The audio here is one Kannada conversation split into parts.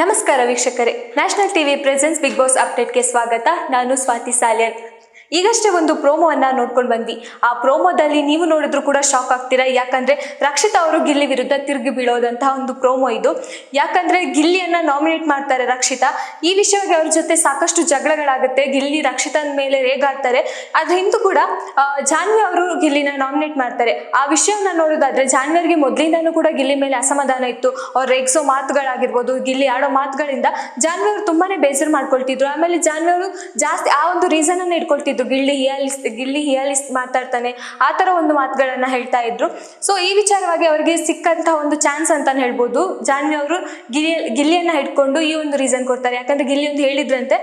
ನಮಸ್ಕಾರ ವೀಕ್ಷಕರೇ national TV presence big boss ಅಪ್ಡೇಟ್ಗೆ ಸ್ವಾಗತ. ನಾನು ಸ್ವಾತಿ ಸಾಲ್ಯನ್. ಈಗಷ್ಟೇ ಒಂದು ಪ್ರೋಮೋವನ್ನ ನೋಡ್ಕೊಂಡು ಬಂದ್ವಿ. ಆ ಪ್ರೋಮೋದಲ್ಲಿ ನೀವು ನೋಡಿದ್ರು ಕೂಡ ಶಾಕ್ ಆಗ್ತೀರಾ? ಯಾಕಂದ್ರೆ ರಕ್ಷಿತಾ ಅವರು ಗಿಲ್ಲಿ ವಿರುದ್ಧ ತಿರುಗಿ ಬೀಳೋದಂತಹ ಒಂದು ಪ್ರೋಮೋ ಇದು. ಯಾಕಂದ್ರೆ ಗಿಲ್ಲಿಯನ್ನ ನಾಮಿನೇಟ್ ಮಾಡ್ತಾರೆ ರಕ್ಷಿತಾ. ಈ ವಿಷಯವಾಗಿ ಅವ್ರ ಜೊತೆ ಸಾಕಷ್ಟು ಜಗಳಗಳಾಗುತ್ತೆ. ಗಿಲ್ಲಿ ರಕ್ಷಿತನ ಮೇಲೆ ರೇಗಾಡ್ತಾರೆ. ಅದ್ರ ಹಿಂದೂ ಕೂಡ ಜಾನ್ವಿ ಅವರು ಗಿಲ್ಲಿನ ನಾಮಿನೇಟ್ ಮಾಡ್ತಾರೆ. ಆ ವಿಷಯವನ್ನ ನೋಡೋದಾದ್ರೆ ಜಾನ್ವಿಯರ್ಗೆ ಮೊದಲಿಂದನೂ ಕೂಡ ಗಿಲ್ಲಿ ಮೇಲೆ ಅಸಮಾಧಾನ ಇತ್ತು. ಅವ್ರು ರೇಗ್ಸೋ ಮಾತುಗಳಾಗಿರ್ಬೋದು, ಗಿಲ್ಲಿ ಆಡೋ ಮಾತುಗಳಿಂದ ಜಾನ್ವಿ ಅವರು ತುಂಬಾನೇ ಬೇಜಾರು ಮಾಡ್ಕೊಳ್ತಿದ್ರು. ಆಮೇಲೆ ಜಾನ್ವಿ ಅವರು ಜಾಸ್ತಿ ಆ ಒಂದು ರೀಸನ್ ಅನ್ನ ಇಟ್ಕೊಳ್ತಿದ್ರು. ಗಿಲ್ಲಿ ಹಿಯಾಲಿಸ್ ಗಿಲ್ಲಿ ಹಿಯಾಲಿಸ್ ಮಾತಾಡ್ತಾನೆ, ಆ ಥರ ಒಂದು ಮಾತುಗಳನ್ನ ಹೇಳ್ತಾ ಇದ್ರು. ಸೊ ಈ ವಿಚಾರವಾಗಿ ಅವರಿಗೆ ಸಿಕ್ಕಂತ ಒಂದು ಚಾನ್ಸ್ ಅಂತಾನೆ ಹೇಳ್ಬೋದು. ಜಾನ್ವಿ ಅವರು ಗಿಲ್ಲಿ ಗಿಲ್ಲಿಯನ್ನ ಹಿಡ್ಕೊಂಡು ಈ ಒಂದು ರೀಸನ್ ಕೊಡ್ತಾರೆ. ಯಾಕಂದ್ರೆ ಗಿಲ್ಲಿ ಒಂದು ಹೇಳಿದ್ರಂತೆ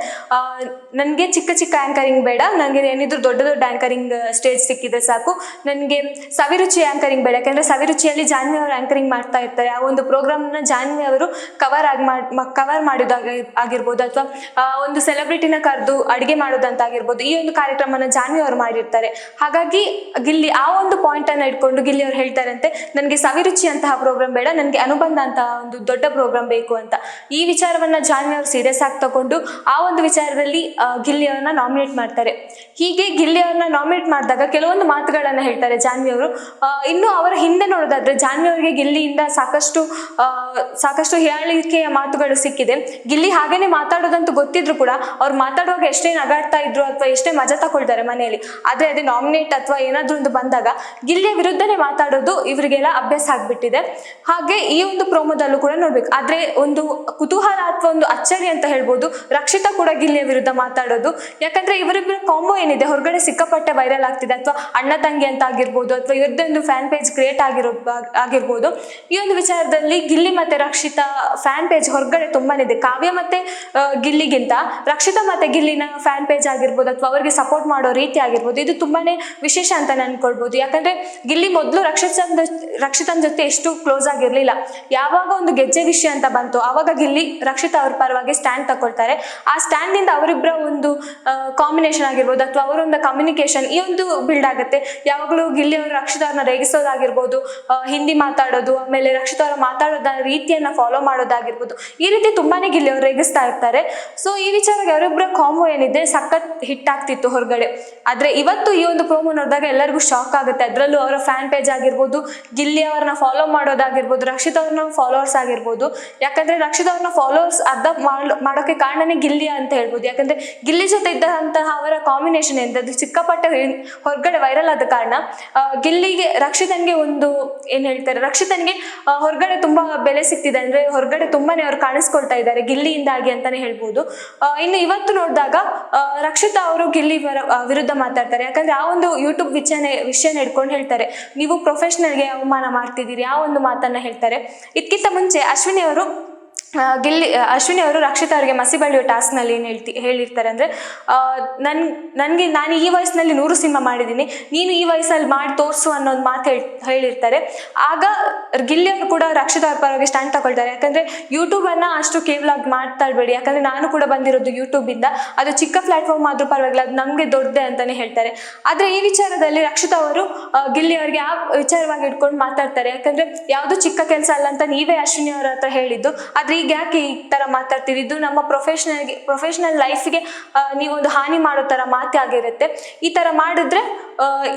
ನನಗೆ ಚಿಕ್ಕ ಚಿಕ್ಕ ಆಂಕರಿಂಗ್ ಬೇಡ ನನಗೆ ಏನಿದ್ರು ದೊಡ್ಡ ದೊಡ್ಡ ಆಂಕರಿಂಗ್ ಸ್ಟೇಜ್ ಸಿಕ್ಕಿದ್ರೆ ಸಾಕು. ನನಗೆ ಸವಿರುಚಿ ಆಂಕರಿಂಗ್ ಬೇಡ. ಯಾಕಂದ್ರೆ ಸವಿರುಚಿಯಲ್ಲಿ ಜಾನ್ವಿ ಅವರು ಆಂಕರಿಂಗ್ ಮಾಡ್ತಾ ಇರ್ತಾರೆ. ಆ ಒಂದು ಪ್ರೋಗ್ರಾಮ್ನ ಜಾನ್ವಿ ಅವರು ಕವರ್ ಆಗಿ ಕವರ್ ಮಾಡೋದಾಗ ಆಗಿರ್ಬೋದು, ಅಥವಾ ಒಂದು ಸೆಲೆಬ್ರಿಟಿನ ಕರೆದು ಅಡುಗೆ ಮಾಡೋದಂತ ಆಗಿರ್ಬೋದು, ಈ ಒಂದು ಕಾರ್ಯಕ್ರಮನ ಜಾನ್ವಿ ಅವರು ಮಾಡಿರ್ತಾರೆ. ಹಾಗಾಗಿ ಗಿಲ್ಲಿ ಆ ಒಂದು ಪಾಯಿಂಟ್ ಅನ್ನ ಇಟ್ಕೊಂಡು ಗಿಲ್ಲಿ ಅವ್ರು ಹೇಳ್ತಾರಂತೆ, ನನಗೆ ಸವಿರುಚಿ ಅಂತಹ ಪ್ರೋಗ್ರಾಮ್ ಬೇಡ, ನನಗೆ ಅನುಬಂಧ ಅಂತಹ ಒಂದು ದೊಡ್ಡ ಪ್ರೋಗ್ರಾಮ್ ಬೇಕು ಅಂತ. ಈ ವಿಚಾರವನ್ನ ಜಾನ್ವಿ ಅವರು ಸೀರಿಯಸ್ ಆಗಿ ತಗೊಂಡು ಆ ಒಂದು ವಿಚಾರದಲ್ಲಿ ಗಿಲ್ಲಿ ಅವರನ್ನ ನಾಮಿನೇಟ್ ಮಾಡ್ತಾರೆ. ಹೀಗೆ ಗಿಲ್ಲಿ ಅವರನ್ನ ನಾಮಿನೇಟ್ ಮಾಡಿದಾಗ ಕೆಲವೊಂದು ಮಾತುಗಳನ್ನ ಹೇಳ್ತಾರೆ ಜಾನ್ವಿ ಅವರು. ಇನ್ನು ಅವರ ಹಿಂದೆ ನೋಡೋದಾದ್ರೆ ಜಾನ್ವಿ ಅವರಿಗೆ ಗಿಲ್ಲಿಯಿಂದ ಸಾಕಷ್ಟು ಸಾಕಷ್ಟು ಹೇಳಿಕೆಯ ಮಾತುಗಳು ಸಿಕ್ಕಿದೆ. ಗಿಲ್ಲಿ ಹಾಗೇನೆ ಮಾತಾಡೋದಂತೂ ಗೊತ್ತಿದ್ರು ಕೂಡ ಅವ್ರು ಮಾತಾಡುವಾಗ ಎಷ್ಟೇ ನಗಾಡ್ತಾ ಇದ್ರು ಅಥವಾ ಎಷ್ಟೇ ಮಜಾ ತಗೊಳ್ತಾರೆ ಮನೆಯಲ್ಲಿ. ಆದ್ರೆ ಅದೇ ನಾಮಿನೇಟ್ ಅಥವಾ ಏನಾದ್ರೂ ಒಂದು ಬಂದಾಗ ಗಿಲ್ಲಿಯ ವಿರುದ್ಧನೇ ಮಾತಾಡೋದು ಇವರಿಗೆಲ್ಲ ಅಭ್ಯಾಸ ಆಗ್ಬಿಟ್ಟಿದೆ. ಹಾಗೆ ಈ ಒಂದು ಪ್ರೋಮೋದಲ್ಲೂ ಕೂಡ ನೋಡ್ಬೇಕು. ಆದ್ರೆ ಒಂದು ಕುತೂಹಲ ಅಥವಾ ಒಂದು ಅಚ್ಚರಿ ಅಂತ ಹೇಳ್ಬೋದು, ರಕ್ಷಿತಾ ಕೂಡ ಗಿಲ್ಲಿಯ ವಿರುದ್ಧ ಮಾತಾಡೋದು. ಯಾಕಂದ್ರೆ ಇವರಿಬ್ಬರ ಕಾಂಬೋ ಏನಿದೆ? ಹೊರಗಡೆ ಸಿಕ್ಕಾಪಟ್ಟೆ ವೈರಲ್ ಆಗ್ತಿದೆ. ಅಥವಾ ಅಣ್ಣ ತಂಗಿ ಅಂತ ಆಗಿರ್ಬೋದು, ಅಥವಾ ಇವ್ರದ್ದೊಂದು ಫ್ಯಾನ್ ಪೇಜ್ ಕ್ರಿಯೇಟ್ ಆಗಿರೋ ಆಗಿರ್ಬೋದು. ಈ ಒಂದು ವಿಚಾರದಲ್ಲಿ ಗಿಲ್ಲಿ ಮತ್ತೆ ರಕ್ಷಿತಾ ಫ್ಯಾನ್ ಪೇಜ್ ಹೊರಗಡೆ ತುಂಬಾನಿದೆ ಕಾವ್ಯ ಮತ್ತೆ ಗಿಲ್ಲಿಗಿಂತ ರಕ್ಷಿತಾ ಮತ್ತೆ ಗಿಲ್ಲಿನ ಫ್ಯಾನ್ ಪೇಜ್ ಆಗಿರ್ಬೋದು, ಅಥವಾ ಅವರಿಗೆ ಸಪೋರ್ಟ್ ಮಾಡೋ ರೀತಿ ಆಗಿರ್ಬೋದು. ಇದು ತುಂಬಾನೇ ವಿಶೇಷ ಅಂತ ಅನ್ಕೊಳ್ಬೋದು. ಯಾಕಂದ್ರೆ ಗಿಲ್ಲಿ ಮೊದಲು ರಕ್ಷಿತನ್ ರಕ್ಷಿತನ ಜೊತೆ ಎಷ್ಟು ಕ್ಲೋಸ್ ಆಗಿರಲಿಲ್ಲ. ಯಾವಾಗ ಒಂದು ಗೆಜ್ಜೆ ವಿಷಯ ಅಂತ ಬಂತು ಆವಾಗ ಗಿಲ್ಲಿ ರಕ್ಷಿತ ಅವ್ರ ಪರವಾಗಿ ಸ್ಟ್ಯಾಂಡ್ ತಗೊಳ್ತಾರೆ ಆ ಸ್ಟ್ಯಾಂಡಿಂದ ಅವರಿಬ್ಬರ ಒಂದು ಕಾಂಬಿನೇಷನ್ ಆಗಿರ್ಬೋದು, ಅಥವಾ ಅವರೊಂದು ಕಮ್ಯುನಿಕೇಶನ್ ಈ ಒಂದು ಬಿಲ್ಡ್ ಆಗುತ್ತೆ. ಯಾವಾಗಲೂ ಗಿಲ್ಲಿ ಅವರು ರಕ್ಷಿತವ್ರನ್ನ ರೇಗಿಸೋದಾಗಿರ್ಬೋದು ಹಿಂದಿ ಮಾತಾಡೋದು, ಆಮೇಲೆ ರಕ್ಷಿತ ಅವರು ಮಾತಾಡೋದ ರೀತಿಯನ್ನ ಫಾಲೋ ಮಾಡೋದಾಗಿರ್ಬೋದು. ಈ ರೀತಿ ತುಂಬಾನೇ ಗಿಲ್ಲಿ ಅವರು ರೇಗಿಸ್ತಾ ಇರ್ತಾರೆ. ಸೊ ಈ ವಿಚಾರ ಅವರಿಬ್ಬರ ಕಾಂಬೋ ಏನಿದೆ, ಸಖತ್ ಹಿಟ್ ಆಗ್ತಿತ್ತು. ಹೊರಗಡೆ. ಆದ್ರೆ ಇವತ್ತು ಈ ಒಂದು ಪ್ರೋಮೋ ನೋಡಿದಾಗ ಎಲ್ಲರಿಗೂ ಶಾಕ್ ಆಗುತ್ತೆ. ಅದರಲ್ಲೂ ಅವರ ಫ್ಯಾನ್ ಪೇಜ್ ಆಗಿರ್ಬೋದು, ಗಿಲ್ಲಿ ಅವ್ರನ್ನ ಫಾಲೋ ಮಾಡೋದಾಗಿರ್ಬೋದು, ರಕ್ಷಿತ್ ಅವ್ರನ್ನ ಫಾಲೋವರ್ಸ್ ಆಗಿರ್ಬೋದು. ಯಾಕಂದ್ರೆ ರಕ್ಷಿತ್ ಅವ್ರನ್ನ ಫಾಲೋವರ್ಸ್ ಅರ್ಧ ಮಾಡ್- ಮಾಡೋಕೆ ಕಾರಣನೇ ಗಿಲ್ಲಿ ಅಂತ ಹೇಳ್ಬೋದು. ಯಾಕಂದ್ರೆ ಗಿಲ್ಲಿ ಜೊತೆ ಇದ್ದಂತಹ ಅವರ ಕಾಂಬಿನೇಷನ್ ಎಂತ ಅದು ಸಿಕ್ಕಾಪಟ್ಟೆ ಹೊರಗಡೆ ವೈರಲ್ ಆದ ಕಾರಣ ಗಿಲ್ಲಿಗೆ, ರಕ್ಷಿತನ್ಗೆ ಒಂದು, ಏನ್ ಹೇಳ್ತಾರೆ, ರಕ್ಷಿತನ್ಗೆ ಹೊರಗಡೆ ತುಂಬಾ ಬೆಲೆ ಸಿಗ್ತಿದೆ ಅಂದ್ರೆ ಹೊರಗಡೆ ತುಂಬಾನೇ ಅವ್ರು ಕಾಣಿಸ್ಕೊಳ್ತಾ ಇದ್ದಾರೆ, ಗಿಲ್ಲಿಯಿಂದಾಗಿ ಅಂತಾನೆ ಹೇಳ್ಬೋದು. ಇನ್ನು ಇವತ್ತು ನೋಡಿದಾಗ ರಕ್ಷಿತಾ ಅವರು ಗಿಲ್ಲಿ ವರ- ಆ, ವಿರುದ್ಧ ಮಾತಾಡ್ತಾರೆ. ಯಾಕಂದ್ರೆ ಆ ಒಂದು ಯೂಟ್ಯೂಬ್ ವಿಚಾರ ವಿಷಯನ ಹಿಡ್ಕೊಂಡು ಹೇಳ್ತಾರೆ. ನೀವು ಪ್ರೊಫೆಷನಲ್ಗೆ ಅವಮಾನ ಮಾಡ್ತಿದ್ದೀರಿ ಆ ಒಂದು ಮಾತನ್ನ ಹೇಳ್ತಾರೆ. ಇದಕ್ಕಿಂತ ಮುಂಚೆ ಅಶ್ವಿನಿ ಅವರು ಗಿಲ್ಲಿ ಅಶ್ವಿನಿ ಅವರು ರಕ್ಷಿತಾ ಅವರಿಗೆ ಮಸಿ ಬಳಿಯೋ ಟಾಸ್ಕ್ನಲ್ಲಿ ಏನು ಹೇಳ್ತಿ, ಹೇಳಿರ್ತಾರೆ ಅಂದರೆ ನನ್, ನನಗೆ, ನಾನು ಈ ವಯಸ್ಸಿನಲ್ಲಿ ನೂರು ಸಿನಿಮಾ ಮಾಡಿದ್ದೀನಿ, ನೀನು ಈ ವಯಸ್ಸಲ್ಲಿ ಮಾಡಿ ತೋರಿಸು ಅನ್ನೋ ಒಂದು ಮಾತು ಹೇಳಿ, ಹೇಳಿರ್ತಾರೆ. ಆಗ ಗಿಲ್ಲಿ ಅವರು ಕೂಡ ರಕ್ಷಿತ ಅವ್ರ ಪರವಾಗಿ ಸ್ಟ್ಯಾಂಡ್ ತಗೊಳ್ತಾರೆ. ಯಾಕಂದರೆ ಯೂಟ್ಯೂಬನ್ನು ಅಷ್ಟು ಕೇವಲ ಮಾತಾಡಬೇಡಿ ಯಾಕಂದರೆ ನಾನು ಕೂಡ ಬಂದಿರೋದು ಯೂಟ್ಯೂಬಿಂದ ಅದು ಚಿಕ್ಕ ಪ್ಲಾಟ್ಫಾರ್ಮ್ ಆದರೂ ಪರವಾಗಿಲ್ಲ, ಅದು ನಮಗೆ ದೊಡ್ಡದೆ ಅಂತಲೇ ಹೇಳ್ತಾರೆ. ಆದರೆ ಈ ವಿಚಾರದಲ್ಲಿ ರಕ್ಷಿತಾ ಅವರು ಗಿಲ್ಲಿ ಅವರಿಗೆ ಆ ವಿಚಾರವಾಗಿ ಇಟ್ಕೊಂಡು ಮಾತಾಡ್ತಾರೆ. ಯಾಕಂದರೆ ಯಾವುದು ಚಿಕ್ಕ ಕೆಲಸ ಅಲ್ಲ ಅಂತ ನೀವೇ ಅಶ್ವಿನಿ ಅವರ ಹತ್ರ ಹೇಳಿದ್ದು. ಆದರೆ ಈಗ ಯಾಕೆ ಈ ತರ ಮಾತಾಡ್ತೀರಿ? ಇದು ನಮ್ಮ ಪ್ರೊಫೆಷನಲ್ಗೆ ಪ್ರೊಫೆಷನಲ್ ಲೈಫ್ಗೆ ನೀವೊಂದು ಹಾನಿ ಮಾಡೋ ತರ ಮಾತೇ ಆಗಿರುತ್ತೆ ಈ ತರ ಮಾಡಿದ್ರೆ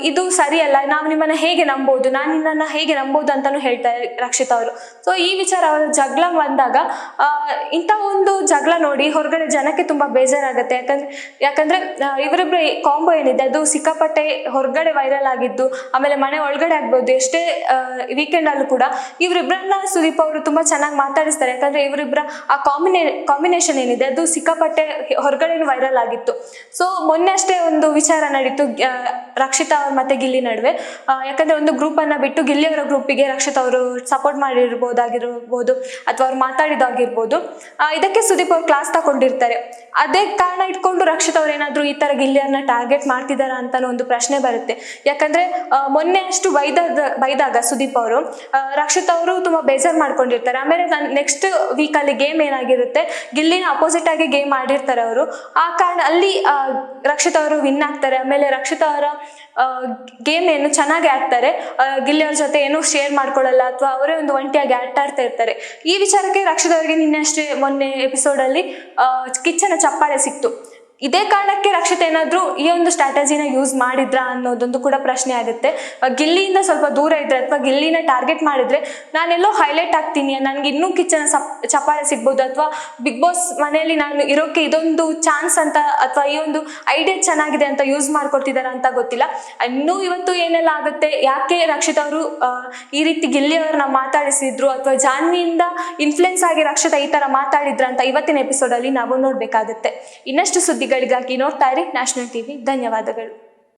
ಇದು ಸರಿಯಲ್ಲ, ನಾವು ನಿಮ್ಮನ್ನ ಹೇಗೆ ನಂಬೋದು? ನಾನು ನಿನ್ನನ್ನು ಹೇಗೆ ನಂಬೋದು ಅಂತಾನು ಹೇಳ್ತಾರೆ ರಕ್ಷಿತಾ ಅವರು. ಸೊ ಈ ವಿಚಾರ ಅವರ ಜಗಳ ಬಂದಾಗ ಇಂಥ ಒಂದು ಜಗಳ ನೋಡಿ ಹೊರಗಡೆ ಜನಕ್ಕೆ ತುಂಬ ಬೇಜಾರಾಗುತ್ತೆ. ಯಾಕಂದ್ರೆ ಯಾಕಂದ್ರೆ ಇವರಿಬ್ಬರ ಕಾಂಬೋ ಏನಿದೆ? ಅದು ಸಿಕ್ಕಾಪಟ್ಟೆ ಹೊರಗಡೆ ವೈರಲ್ ಆಗಿದ್ದು, ಆಮೇಲೆ ಮನೆ ಒಳಗಡೆ ಆಗ್ಬೋದು, ಎಷ್ಟೇ ವೀಕೆಂಡ್ ಅಲ್ಲೂ ಕೂಡ ಇವರಿಬ್ಬರನ್ನ ಸುದೀಪ್ ಅವರು ತುಂಬಾ ಚೆನ್ನಾಗಿ ಮಾತಾಡಿಸ್ತಾರೆ. ಯಾಕಂದ್ರೆ ಇವರಿಬ್ಬರ ಆ ಕಾಂಬಿನೇ ಕಾಂಬಿನೇಷನ್ ಏನಿದೆ? ಅದು ಸಿಕ್ಕಾಪಟ್ಟೆ ಹೊರಗಡೆ ವೈರಲ್ ಆಗಿತ್ತು. ಸೊ ಮೊನ್ನೆ ಅಷ್ಟೇ ಒಂದು ವಿಚಾರ ನಡೀತು ರಕ್ಷಿತಾ ಅವ್ರ ಮತ್ತೆ ಗಿಲ್ಲಿ ನಡುವೆ. ಯಾಕಂದ್ರೆ ಒಂದು ಗ್ರೂಪ್ ಅನ್ನ ಬಿಟ್ಟು ಗಿಲ್ಲಿ ಅವರ ಗ್ರೂಪಿಗೆ ರಕ್ಷಿತ್ ಅವರು ಸಪೋರ್ಟ್ ಮಾಡಿರ್ಬೋದಾಗಿರ್ಬೋದು ಅಥವಾ ಅವ್ರು ಮಾತಾಡಿದಾಗಿರ್ಬೋದು. ಇದಕ್ಕೆ ಸುದೀಪ್ ಅವ್ರು ಕ್ಲಾಸ್ ತಗೊಂಡಿರ್ತಾರೆ. ಅದೇ ಕಾರಣ ಇಟ್ಕೊಂಡು ರಕ್ಷಿತ್ ಅವ್ರು ಏನಾದ್ರು ಈ ತರ ಗಿಲ್ಲಿಯನ್ನ ಟಾರ್ಗೆಟ್ ಮಾಡ್ತಿದಾರ ಅಂತ ಒಂದು ಪ್ರಶ್ನೆ ಬರುತ್ತೆ. ಯಾಕಂದ್ರೆ ಮೊನ್ನೆ ಅಷ್ಟು ಬೈದಾದ, ಬೈದಾಗ ಸುದೀಪ್ ಅವರು ರಕ್ಷಿತ್ ಅವರು ತುಂಬಾ ಬೇಜಾರ್ ಮಾಡ್ಕೊಂಡಿರ್ತಾರೆ. ಆಮೇಲೆ ನೆಕ್ಸ್ಟ್ ವೀಕ್ ಅಲ್ಲಿ ಗೇಮ್ ಏನಾಗಿರುತ್ತೆ, ಗಿಲ್ಲಿನ ಅಪೋಸಿಟ್ ಆಗಿ ಗೇಮ್ ಮಾಡಿರ್ತಾರೆ ಅವರು. ಆ ಕಾರಣ ಅಲ್ಲಿ ರಕ್ಷಿತ್ ಅವರು ವಿನ್ ಆಗ್ತಾರೆ. ಆಮೇಲೆ ರಕ್ಷಿತ್ ಅವರ ಗೇಮ್ ಏನು ಚೆನ್ನಾಗಿ ಆಡ್ತಾರೆ. ಗಿಲ್ಲಿಯವ್ರ ಜೊತೆ ಏನು ಶೇರ್ ಮಾಡ್ಕೊಳ್ಳಲ್ಲ ಅಥವಾ ಅವರೇ ಒಂದು ಒಂಟಿಯಾಗಿ ಆಟ ಆಡ್ತಾ ಇರ್ತಾರೆ. ಈ ವಿಚಾರಕ್ಕೆ ರಕ್ಷಿತ್ ಅವರಿಗೆ ನಿನ್ನೆ ಅಷ್ಟೇ ಮೊನ್ನೆ ಎಪಿಸೋಡಲ್ಲಿ ಕಿಚ್ಚನ ಚಪ್ಪಾಳೆ ಸಿಕ್ತು. ಇದೇ ಕಾರಣಕ್ಕೆ ರಕ್ಷಿತ್ ಏನಾದರೂ ಈ ಒಂದು ಸ್ಟ್ರಾಟಜಿನ ಯೂಸ್ ಮಾಡಿದ್ರಾ ಅನ್ನೋದೊಂದು ಕೂಡ ಪ್ರಶ್ನೆ ಆಗುತ್ತೆ. ಗಿಲ್ಲಿಯಿಂದ ಸ್ವಲ್ಪ ದೂರ ಇದ್ರೆ ಅಥವಾ ಗಿಲ್ಲಿನ ಟಾರ್ಗೆಟ್ ಮಾಡಿದ್ರೆ ನಾನೆಲ್ಲೋ ಹೈಲೈಟ್ ಆಗ್ತೀನಿ ನನ್ಗೆ ಇನ್ನೂ ಕಿಚ್ಚನ ಸಪ್ ಚಪಾಳೆ ಸಿಗ್ಬೋದು ಅಥವಾ ಬಿಗ್ ಬಾಸ್ ಮನೆಯಲ್ಲಿ ನಾನು ಇರೋಕೆ ಇದೊಂದು ಚಾನ್ಸ್ ಅಂತ ಅಥವಾ ಈ ಒಂದು ಐಡಿಯಾ ಚೆನ್ನಾಗಿದೆ ಅಂತ ಯೂಸ್ ಮಾಡ್ಕೊಡ್ತಿದಾರ ಅಂತ ಗೊತ್ತಿಲ್ಲ. ಇನ್ನೂ ಇವತ್ತು ಏನೆಲ್ಲ ಆಗುತ್ತೆ, ಯಾಕೆ ರಕ್ಷಿತ್ ಅವರು ಈ ರೀತಿ ಗಿಲ್ಲಿ ಅವ್ರನ್ನ ಮಾತಾಡಿಸಿದ್ರು ಅಥವಾ ಜಾನ್ವಿಯಿಂದ ಇನ್ಫ್ಲುಯೆನ್ಸ್ ಆಗಿ ರಕ್ಷಿತ ಈ ತರ ಮಾತಾಡಿದ್ರ ಅಂತ ಇವತ್ತಿನ ಎಪಿಸೋಡ್ ಅಲ್ಲಿ ನಾವು ನೋಡ್ಬೇಕಾಗುತ್ತೆ. ಇನ್ನಷ್ಟು ಸುದ್ದಿಗಳಿಗಾಗಿ ನೋಡ್ತಾ ಇರಿ ನ್ಯಾಷನಲ್ ಟಿವಿ ಧನ್ಯವಾದಗಳು.